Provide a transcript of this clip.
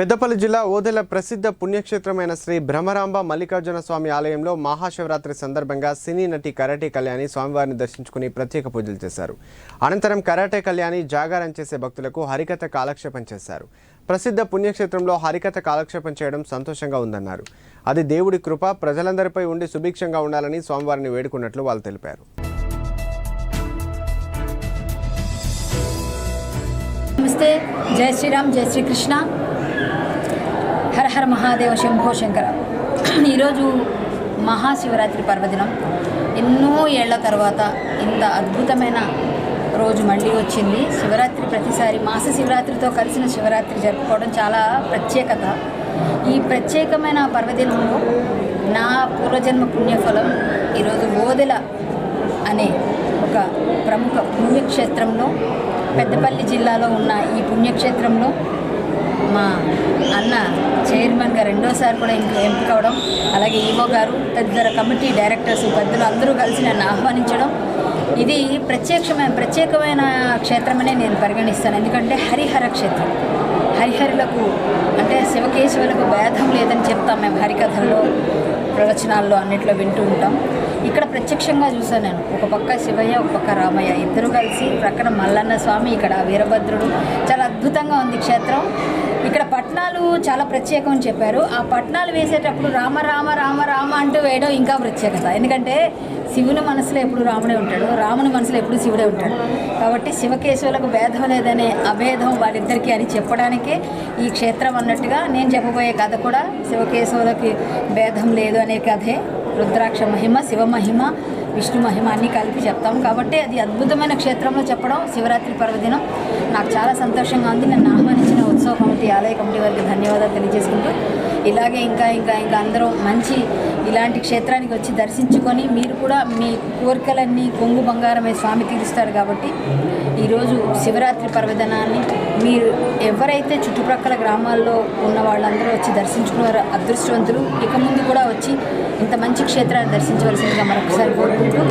పెద్దపల్లి జిల్లా ఓదెల ప్రసిద్ధ పుణ్యక్షేత్రమైన శ్రీ బ్రహ్మరాంబ మల్లికార్జున స్వామి ఆలయంలో మహాశివరాత్రి సందర్భంగా సినీ నటి కరాటే కళ్యాణి స్వామివారిని దర్శించుకుని ప్రత్యేక పూజలు చేశారు. అనంతరం కరాటే కళ్యాణి జాగారం చేసే భక్తులకు హరికథ కాలక్షేపం చేశారు. ప్రసిద్ధ పుణ్యక్షేత్రంలో హరికథ కాలక్షేపం చేయడం సంతోషంగా ఉందన్నారు. అది దేవుడి కృప ప్రజలందరిపై ఉండి సుభిక్షంగా ఉండాలని స్వామివారిని వేడుకున్నట్లు వాళ్ళు తెలిపారు. నమస్తే. జై శ్రీరామ్ జై శ్రీకృష్ణ. హర హర మహాదేవ శంభో శంకర. ఈరోజు మహాశివరాత్రి పర్వదినం. ఎన్నో ఏళ్ళ తర్వాత ఇంత అద్భుతమైన రోజు మళ్ళీ వచ్చింది. శివరాత్రి ప్రతిసారి మాస శివరాత్రితో కలిసిన శివరాత్రి జరుపుకోవడం చాలా ప్రత్యేకత. ఈ ప్రత్యేకమైన పర్వదినంలో నా పూర్వజన్మ పుణ్యఫలం ఈరోజు ఓదెల అనే ఒక ప్రముఖ పుణ్యక్షేత్రంలో పెద్దపల్లి జిల్లాలో ఉన్న ఈ పుణ్యక్షేత్రంలో మా అన్న చైర్మన్గా రెండోసారి కూడా ఇంక ఎంపిక అవడం అలాగే ఈవో గారు తదితర కమిటీ డైరెక్టర్స్ పెద్దలు అందరూ కలిసి నన్ను ఆహ్వానించడం. ఇది ప్రత్యక్షమైన ప్రత్యేకమైన క్షేత్రమనే నేను పరిగణిస్తాను. ఎందుకంటే హరిహర క్షేత్రం. హరిహరులకు అంటే శివకేశవులకు భేదం లేదని చెప్తాం మేము హరికథల్లో ప్రవచనాల్లో అన్నిట్లో వింటూ ఉంటాం. ఇక్కడ ప్రత్యక్షంగా చూసాను నేను. ఒక పక్క శివయ్య ఒక పక్క రామయ్య. ఇద్దరు కలిసి ప్రక్కన మల్లన్న స్వామి ఇక్కడ వీరభద్రుడు. చాలా అద్భుతంగా ఉంది క్షేత్రం. ఇక్కడ పట్నాలు చాలా ప్రత్యేకం అని చెప్పారు. ఆ పట్నాలు వేసేటప్పుడు రామ రామ రామ రామ అంటూ వేయడం ఇంకా ప్రత్యేకత. ఎందుకంటే శివుని మనసులో ఎప్పుడు రాముడే ఉంటాడు. రాముని మనసులో ఎప్పుడు శివుడే ఉంటాడు. కాబట్టి శివకేశవులకు భేదం లేదనే అభేదం వాళ్ళిద్దరికీ అని చెప్పడానికే ఈ క్షేత్రం అన్నట్టుగా నేను చెప్పబోయే కథ కూడా శివకేశవులకి భేదం లేదు అనే కథే. రుద్రాక్ష మహిమ శివ మహిమ విష్ణు మహిమ అన్నీ కలిపి చెప్తాం. కాబట్టి అది అద్భుతమైన క్షేత్రంలో చెప్పడం శివరాత్రి పర్వదినం. నాకు చాలా సంతోషంగా ఉంది. నన్ను ఆహ్వానించిన ఉత్సవ కమిటీ ఆలయ కమిటీ వారికి ధన్యవాదాలు తెలియజేసుకుంటూ ఇలాగే ఇంకా ఇంకా ఇంకా అందరూ మంచి ఇలాంటి క్షేత్రానికి వచ్చి దర్శించుకొని మీరు కూడా మీ కోరికలన్నీ కొంగు బంగారమే స్వామి తీరుస్తాడు కాబట్టి ఈరోజు శివరాత్రి పర్వదినాన్ని మీరు ఎవరైతే చుట్టుప్రక్కల గ్రామాల్లో ఉన్న వాళ్ళందరూ వచ్చి దర్శించుకున్నారో అదృష్టవంతులు ఇక ముందు కూడా వచ్చి ఇంత మంచి క్షేత్రాన్ని దర్శించవలసిందిగా మరొకసారి కోరుకుంటూ